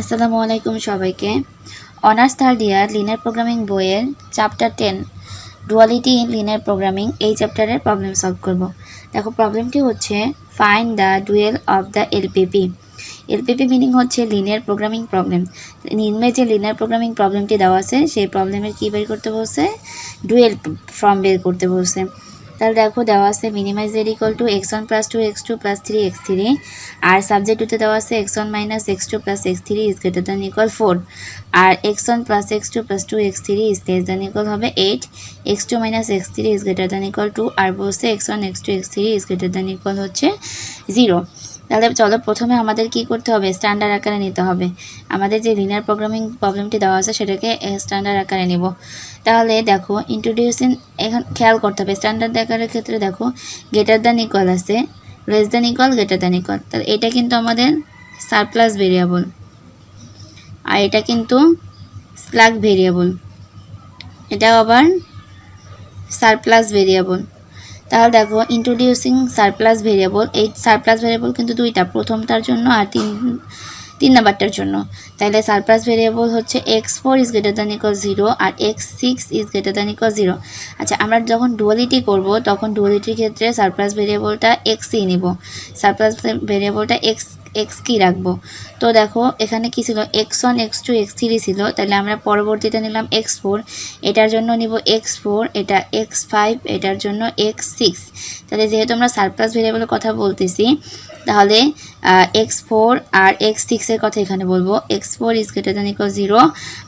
আসসালামু আলাইকুম সবাইকে। Honours third year linear programming বইয়ের chapter ten duality in linear programming এই চ্যাপ্টারের প্রবলেম সলভ করব। দেখো প্রবলেমটি হচ্ছে find the dual of the LPP LPP meaning হচ্ছে লিনিয়ার প্রোগ্রামিং প্রবলেম নিম্নে যে লিনিয়ার প্রোগ্রামিং প্রবলেমটি দেওয়া আছে, সেই প্রবলেমের কী বের করতে বলছে? ডুয়েল ফর্ম বের করতে বলছে। তাহলে দেখো দেওয়া আছে মিনিমাইজ এর equal to x one plus two x two plus three x three R subject টুতে দেওয়া আছে x one minus x two plus x three is greater than equal four R x one plus x two plus two x three is less than equal হবে eight x two minus x three is greater than equal to আর বলছে x one x two x three is greater than equal হচ্ছে zero তাহলে চলো প্রথমে আমাদের কি করতে হবে? স্ট্যান্ডার্ড আকারে নিতে হবে। আমাদের যে লিনিয়ার প্রোগ্রামিং প্রবলেমটি দেওয়া আছে সেটাকে স্ট্যান্ডার্ড আকারে নিব। তাহলে দেখো ইন্ট্রোডিউসিং এখন খেয়াল করতে হবে স্ট্যান্ডার্ড আকারের ক্ষেত্রে দেখো গেটার দ্যান ইকুয়াল আছে less than equal greater than equal তাহলে এটা কিন্তু আমাদের সারপ্লাস ভেরিয়েবল আর এটা কিন্তু স্ল্যাগ ভেরিয়েবল এটাও আবার সারপ্লাস ভেরিয়েবল তাহলে দেখো ইন্ট্রোডিউসিং সারপ্লাস ভেরিয়েবল এই সারপ্লাস ভেরিয়েবল কিন্তু দুইটা, প্রথমটার জন্য আর তিন তিন নাম্বারটার জন্য। তাহলে সারপ্লাস ভেরিয়েবল হচ্ছে x four is greater than equal zero R x six is greater than equal zero আচ্ছা আমরা যখন ডুয়ালিটি করব, তখন ডুয়ালিটির ক্ষেত্রে সারপ্লাস ভেরিয়েবলটা এক্সই নিব। সারপ্লাস ভেরিয়েবলটা এক্স এক্স কি রাখব? তো দেখো, এখানে কি ছিল? X one x two x three ছিল। তাহলে আমরা পরবর্তীতে নিলাম এক্স ফোর এটার জন্য নিব এক্স ফোর এটা এক্স ফাইভ এটার জন্য এক্স সিক্স তাহলে যেহেতু আমরা সারপ্লাস ভেরিয়েবলের কথা বলতেছি, তাহলে এক্স ফোর আর এক্স সিক্সের কথা এখানে বলব। X four is greater than equal zero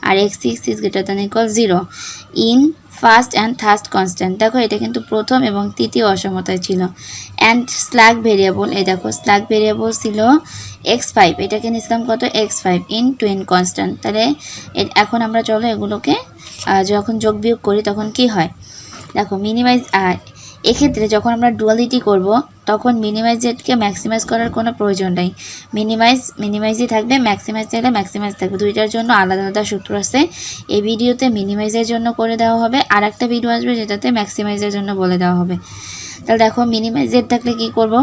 R x six is greater than equal zero in first and third constraint. দেখো, এটা কিন্তু প্রথম এবং তৃতীয় অসমতায় ছিল। অ্যান্ড স্ল্যাগ ভেরিয়েবল, এই দেখো, স্ল্যাগ ভেরিয়েবল ছিল এক্স ফাইভ। এটাকে নিয়েছিলাম কত? X five in twin constraint. তাহলে এখন আমরা চলো এগুলোকে যখন যোগ বিয়োগ করি তখন কি হয়? দেখো, মিনিমাইজ এক্ষেত্রে যখন আমরা ডুয়ালিটি করব তখন মিনিমাইজ জেটকে ম্যাক্সিমাইজ করার কোনো প্রয়োজন নেই। মিনিমাইজ মিনিমাইজই থাকবে ম্যাক্সিমাইজ চাইলে ম্যাক্সিমাইজ থাকবে। দুইটার জন্য আলাদা আলাদা সূত্র আছে। এই ভিডিওতে মিনিমাইজের জন্য করে দেওয়া হবে। আর একটা ভিডিও আসবে যেটাতে ম্যাক্সিমাইজের জন্য বলে দেওয়া হবে। তাহলে দেখো মিনিমাইজ জেড থাকলে কী করব?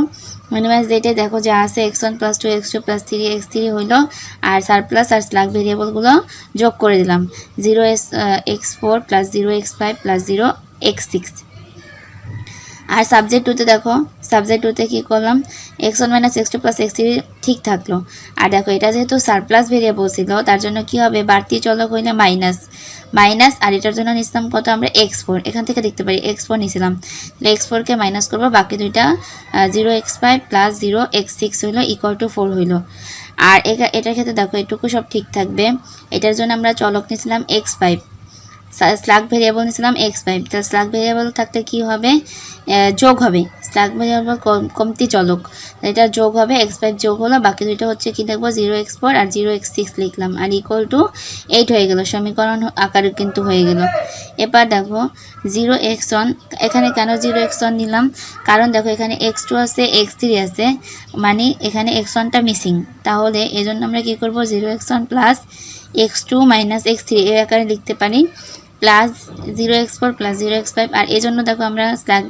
মিনিমাইজ জেটে দেখো যা আছে x one plus two x two plus three x three হইল। আর সারপ্লাস আর স্লাগ ভেরিয়েবলগুলো যোগ করে দিলাম। Zero x x four plus zero x five plus zero x six আর সাবজেক্ট টুতে দেখো সাবজেক্ট টুতে কী করলাম? X one minus x two plus x three ঠিক থাকল। আর দেখো, এটা যেহেতু সারপ্লাস ভেরিয়েবল ছিল, তার জন্য কি হবে? বাড়তি চলক হইলে মাইনাস মাইনাস আর এটার জন্য নিছিলাম কত আমরা? এক্স ফোর এখান থেকে দেখতে পারি এক্স ফোর নিছিলাম। তাহলে এক্স ফোরকে মাইনাস করব, বাকি দুইটা zero x five plus zero x six হইল ইকুয়াল টু ফোর হইল। আর এটা- এটার ক্ষেত্রে দেখো, এটুকু সব ঠিক থাকবে। এটার জন্য আমরা চলক নিছিলাম এক্স ফাইভ স্ল্যাগ ভেরিয়েবল নিয়েছিলাম এক্স ফাইভ তাহলে স্লাগ ভেরিয়েবল থাকলে কি হবে? যোগ হবে। স্ল্যাগ ভেরিয়েবল কমতি চলক। এটা যোগ হবে এক্স ফাইভ যোগ হলো, বাকি দুটো হচ্ছে কি দেখব? জিরো এক্স ফোর আর জিরো এক্স সিক্স লিখলাম, আর ইকুয়াল টু এইট হয়ে গেল। সমীকরণ আকারে কিন্তু হয়ে গেল। এবার দেখো জিরো এক্স ওয়ান এখানে কেন জিরো এক্স ওয়ান নিলাম? কারণ দেখো, এখানে এক্স টু আছে এক্স থ্রি আছে মানে এখানে এক্স ওয়ানটা মিসিং তাহলে এজন্য আমরা কি করব? Zero x one plus x two minus x three এই আকারে লিখতে পারি। Plus zero x four plus zero x five আর এই জন্য দেখো আমরা স্ল্যাগ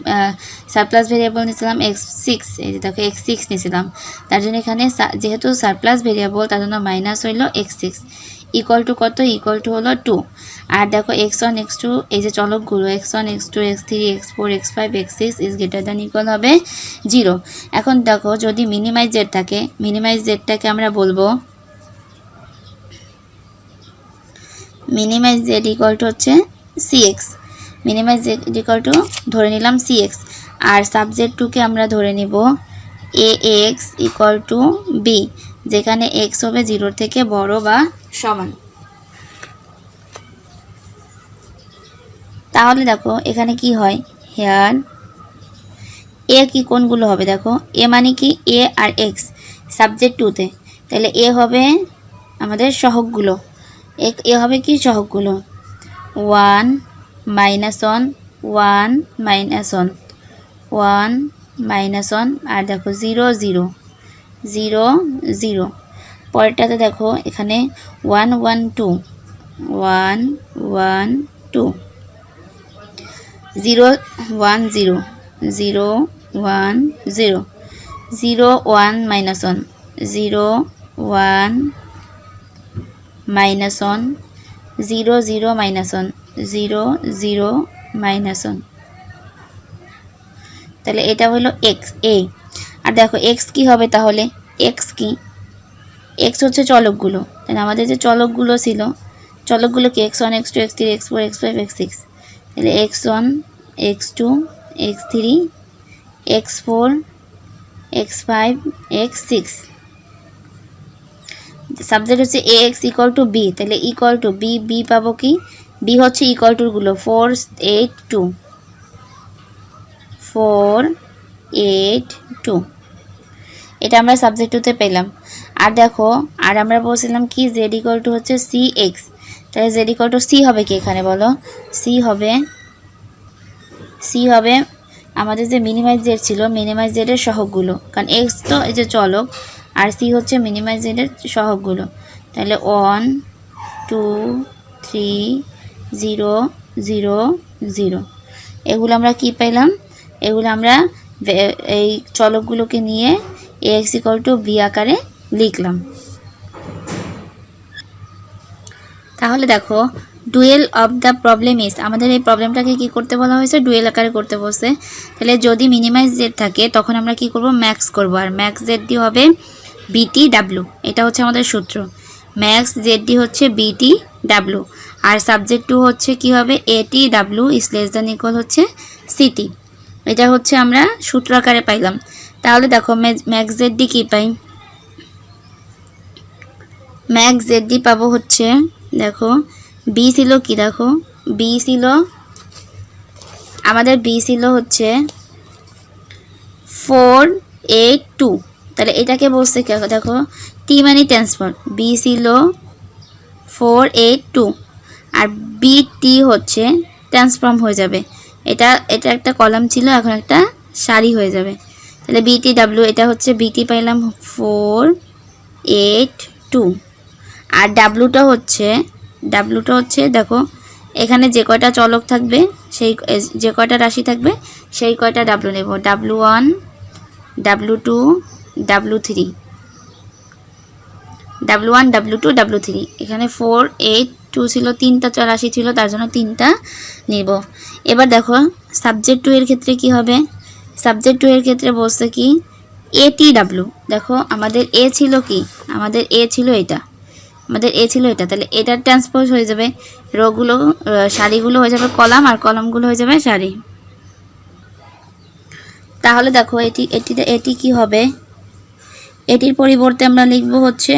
সারপ্লাস ভেরিয়েবল নিয়েছিলাম এক্স সিক্স এই যে দেখো এক্স সিক্স নিয়েছিলাম। তার জন্য এখানে যেহেতু সারপ্লাস ভেরিয়েবল তার জন্য মাইনাস হইল এক্স সিক্স ইকুয়াল টু কত? ইকুয়াল টু হলো টু আর দেখো এক্স ওয়ান এক্স টু এই যে চলকগুলো x one x two x three x four x five x six is greater than equal হবে জিরো এখন দেখো যদি মিনিমাইজ জেড থাকে মিনিমাইজ জেডটাকে আমরা বলব মিনিমাইজ জেড ইকুয়াল টু হচ্ছে c x minimise z equal to ধরে নিলাম সি এক্স আর সাবজেক্ট টুকে আমরা ধরে নিব A x equal to b যেখানে এক্স হবে জিরোর থেকে বড় বা সমান। তাহলে দেখো, এখানে কি হয়? হেয়ার এ কি কোনগুলো হবে দেখো? এ মানে কি? এ আর এক্স সাবজেক্ট টুতে তাহলে এ হবে আমাদের সহগগুলো। এ- হবে কি সহগগুলো? One minus one one minus one one minus one, আর দেখো জিরো জিরো জিরো জিরো। পরেরটাতে দেখো এখানে one one, two, one one, two, zero, one, zero zero, one, zero zero, one minus one, zero, one minus one zero zero minus one zero zero minus one তাহলে এটা হলো x এ আর দেখো x কি হবে তাহলে? এক্স কি? X হচ্ছে চলকগুলো। তাহলে আমাদের যে চলকগুলো ছিল, চলকগুলো কি? X one x two x three x four x five x six তাহলে x one x two x three x four x five x six subject হচ্ছে A x equal to b, তাহলে ইকুয়াল টু বি বি পাবো কি? B হচ্ছে equal টুগুলো four eight two. Four eight two. এটা আমরা subject টুতে পেলাম। আর দেখো, আর আমরা বলছিলাম কি জেড ইকুয়াল টু হচ্ছে সি এক্স। তাহলে জেড ইকুয়াল টু সি হবে কি এখানে বলো? সি হবে সি হবে আমাদের যে মিনিমাইজ জেড ছিল মিনিমাইজ জেডের সহগগুলো। কারণ এক্স তো এই যে চলক আর সি হচ্ছে মিনিমাইজ জেডের সহগগুলো। তাহলে one two three zero zero zero এগুলো আমরা কি পেলাম এগুলো আমরা এই চলকগুলোকে নিয়ে এক্স ইকল টু বি আকারে লিখলাম। তাহলে দেখো dual of the problem is আমাদের এই প্রবলেমটাকে কি করতে বলা হয়েছে? ডুয়েল আকারে করতে বলছে। তাহলে যদি মিনিমাইজ জেড থাকে, তখন আমরা কি করব? ম্যাক্স করব। আর ম্যাক্স জেড দিয়ে হবে বিটি ডাব্লু এটা হচ্ছে আমাদের সূত্র। ম্যাক্স জেড ডি হচ্ছে বিটি ডাব্লু আর সাবজেক্ট টু হচ্ছে কি হবে? এটি ডাব্লু ইস লেস দ্যান ইকুয়াল হচ্ছে সিটি এটা হচ্ছে আমরা সূত্র আকারে পাইলাম। তাহলে দেখো ম্যাক্স জেড ডি কী পাই? ম্যাক্স জেড ডি পাবো হচ্ছে, দেখো বি ছিল কি দেখো? বি ছিল, আমাদের বি ছিল হচ্ছে ফোর এইট টু তাহলে এটাকে বলছে দেখো টি মানে ট্রান্সফার বি ছিল ফোর এইট টু আর বি টি হচ্ছে ট্রান্সফর্ম হয়ে যাবে। এটা এটা একটা কলাম ছিল, এখন একটা সারি হয়ে যাবে। তাহলে বিটি ডাব্লিউ এটা হচ্ছে বিটি পাইলাম ফোর এইট টু আর ডাব্লুটা হচ্ছে ডাব্লুটা হচ্ছে, দেখো, এখানে যে কয়টা চলক থাকবে, সেই, যে কয়টা রাশি থাকবে, সেই কয়টা ডাব্লু নেব। W one W two W three W one W two W three এখানে ফোর এইট টু ছিল, তিনটা চ- রাশি ছিল, তার জন্য তিনটা নিব। এবার দেখো সাবজেক্ট টু এর ক্ষেত্রে কি হবে? সাবজেক্ট টু এর ক্ষেত্রে বলছে কি? এটি ডাব্লু দেখো, আমাদের এ ছিল কি? আমাদের এ ছিল এটা। আমাদের এ ছিল এটা। তাহলে এটার ট্রান্সপোজ হয়ে যাবে রোগুলো শাড়িগুলো হয়ে যাবে কলাম আর কলামগুলো হয়ে যাবে শাড়ি তাহলে দেখো, এটি, এটিতে, এটি কি হবে? এটির পরিবর্তে আমরা লিখব হচ্ছে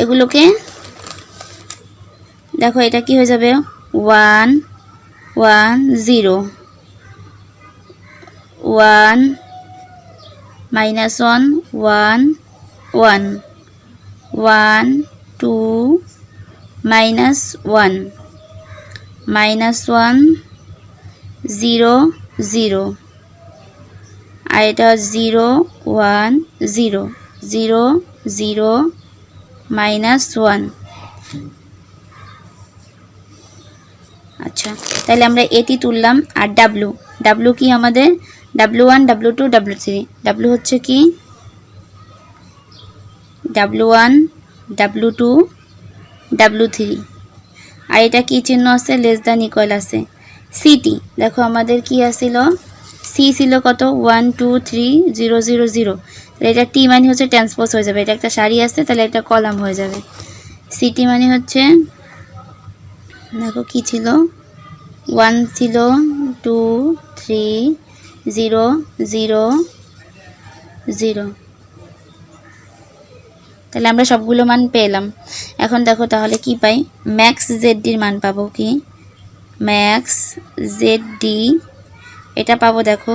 এগুলোকে, দেখো এটা কি হয়ে যাবে? One one, zero. One, minus one one one. One, two, minus one. Minus one, zero zero. আর এটা zero one zero zero zero minus one আচ্ছা তাহলে আমরা এটি তুললাম আর ডাব্লু ডাব্লু কি আমাদের? W one W two W three W হচ্ছে কি? W one W two W three আর এটা কি চিহ্ন আছে? লেস দ্যান ইকুয়াল আছে। সিটি দেখো আমাদের কি আসছিল সি ছিল কত? One two three zero zero zero তাহলে এটা টি মানে হচ্ছে ট্রান্সপোজ হয়ে যাবে। এটা একটা সারি আসছে, তাহলে একটা কলাম হয়ে যাবে। সিটি মানে হচ্ছে, দেখো কি ছিল? ওয়ান ছিল two three zero zero zero তাহলে আমরা সবগুলো মান পেলাম। এখন দেখো তাহলে কি পাই? ম্যাক্স জেড ডির মান পাবো কি? ম্যাক্স জেড ডি এটা পাবো দেখো।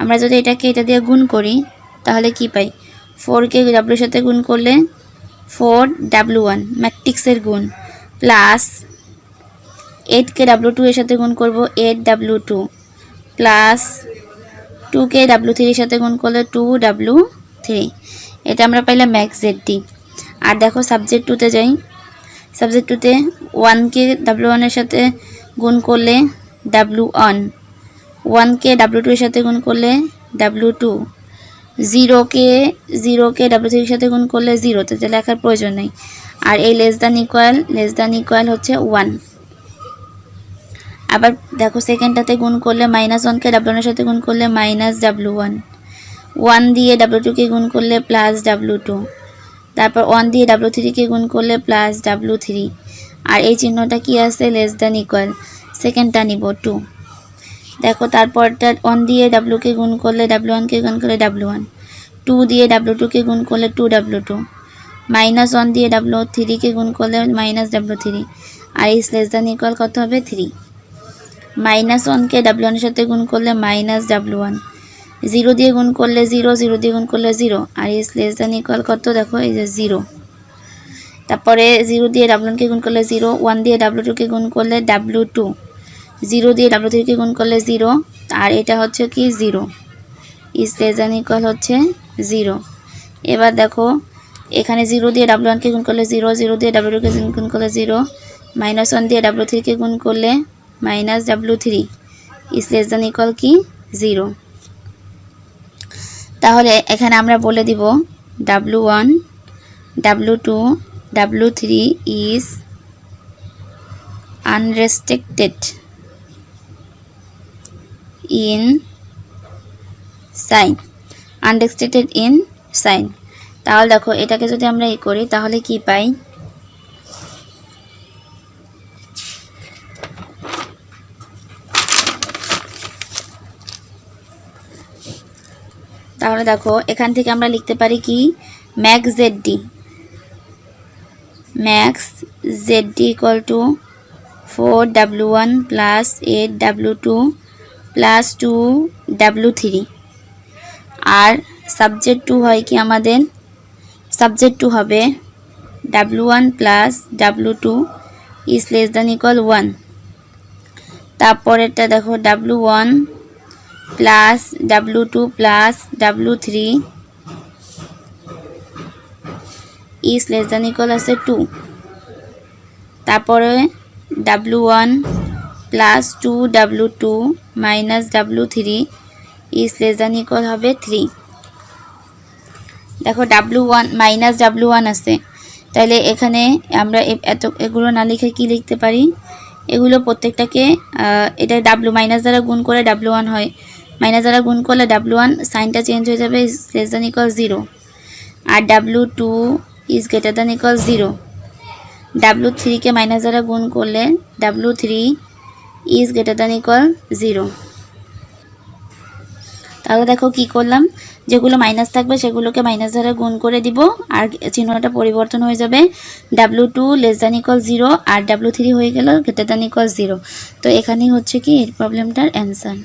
আমরা যদি এটাকে এটা দিয়ে গুণ করি, তাহলে কি পাই? ফোরকে ডাব্লুর সাথে গুণ করলে ফোর ডাব্লু ওয়ান ম্যাট্রিক্সের গুণ প্লাস এইটকে ডাব্লু টু এর সাথে গুণ করব এইট ডাব্লু টু প্লাস টুকে ডাব্লু থ্রির সাথে গুণ করলে টু ডাব্লু থ্রি এটা আমরা পাইলাম ম্যাক্স জেড ডি আর দেখো সাবজেক্ট টুতে যাই। সাবজেক্ট টুতে ওয়ানকে ডাব্লু ওয়ানের সাথে গুণ করলে ডাব্লু ওয়ান ওয়ানকে ডাব্লু টু এর সাথে গুণ করলে ডাব্লু টু জিরোকে জিরোকে ডাব্লিউ থ্রির সাথে গুণ করলে জিরো তাতে লেখার প্রয়োজন নেই। আর এই less than equal less than equal হচ্ছে ওয়ান আবার দেখো সেকেন্ডটাতে গুণ করলে মাইনাস ওয়ানকে ডাব্লিউ এর সাথে গুণ করলে মাইনাস ডাব্লু ওয়ান ওয়ান দিয়ে ডাব্লু টুকে গুণ করলে প্লাস ডাব্লু টু তারপর ওয়ান দিয়ে ডাব্লু থ্রিকে গুণ করলে প্লাস ডাব্লু থ্রি আর এই চিহ্নটা কি আছে? লেস দ্যান ইকুয়াল সেকেন্ডটা নিব টু দেখো, তারপরটা ওয়ান দিয়ে ডাব্লুকে গুণ করলে ডাব্লু ওয়ানকে গুণ করলে ডাব্লু ওয়ান টু দিয়ে ডাব্লু টুকে গুণ করলে two W two minus one দিয়ে ডাব্লু থ্রিকে গুণ করলে মাইনাস ডাব্লু থ্রি আর এই লেস দ্যান ইকুয়াল কত হবে? থ্রি মাইনাস ওয়ানকে ডাব্লু ওয়ানের সাথে গুণ করলে মাইনাস ডাব্লু ওয়ান জিরো দিয়ে গুণ করলে জিরো জিরো দিয়ে গুণ করলে জিরো আর এই লেস দ্যান ইকুয়াল কত? দেখো, এই যে জিরো তারপরে জিরো দিয়ে ওয়ানকে গুণ করলে জিরো ওয়ান দিয়ে ডাব্লু টুকে গুণ করলে ডাব্লু টু জিরো দিয়ে ডাব্লু থ্রিকে গুণ করলে জিরো, আর এটা হচ্ছে কি জিরো। লেস দ্যান ইকুয়াল হচ্ছে জিরো। এবার দেখো, এখানে জিরো দিয়ে ডাব্লু ওয়ানকে গুণ করলে জিরো জিরো দিয়ে ডাব্লু টুকে গুণ করলে জিরো মাইনাস ওয়ান দিয়ে ডাব্লু থ্রিকে গুণ করলে minus W three less than equal কি? জিরো। তাহলে এখানে আমরা বলে দিব W one W two W three is unrestricted in sign unrestricted in sign তাহলে দেখো, এটাকে যদি আমরা ই করি, তাহলে কি পাই? তাহলে দেখো, এখান থেকে আমরা লিখতে পারি কি? Max Z D max Z D equal to four W one plus eight W two plus two W three R subject to হয় কি আমাদের? সাবজেক্ট টু হবে W one plus W two is less than equal one তারপরেরটা দেখো W one plus W two plus W three is less than equal আছে two তারপরে W one plus two W two minus W three is less than equal হবে three দেখো W one minus W one আছে। তাহলে এখানে আমরা এত এগুলো না লিখে কি লিখতে পারি? এগুলো প্রত্যেকটাকে এটা ডাব্লু মাইনাস দ্বারা গুণ করে ডাব্লু ওয়ান হয়। মাইনাস দ্বারা গুণ করলে ডাব্লু ওয়ান সাইনটা চেঞ্জ হয়ে যাবে লেস দ্যান ইকুয়াল জিরো আর W two is greater than equal zero W থ্রিকে মাইনাস দ্বারা গুণ করলে W three is greater than equal zero তাহলে দেখো কি করলাম? যেগুলো মাইনাস থাকবে সেগুলোকে মাইনাস দ্বারা গুণ করে দিব, আর চিহ্নটা পরিবর্তন হয়ে যাবে W two less than equal zero আর ডাব্লু থ্রি হয়ে গেল গ্রেটার দ্যান ইকুয়াল জিরো তো এখানেই হচ্ছে কি এই প্রবলেমটার অ্যান্সার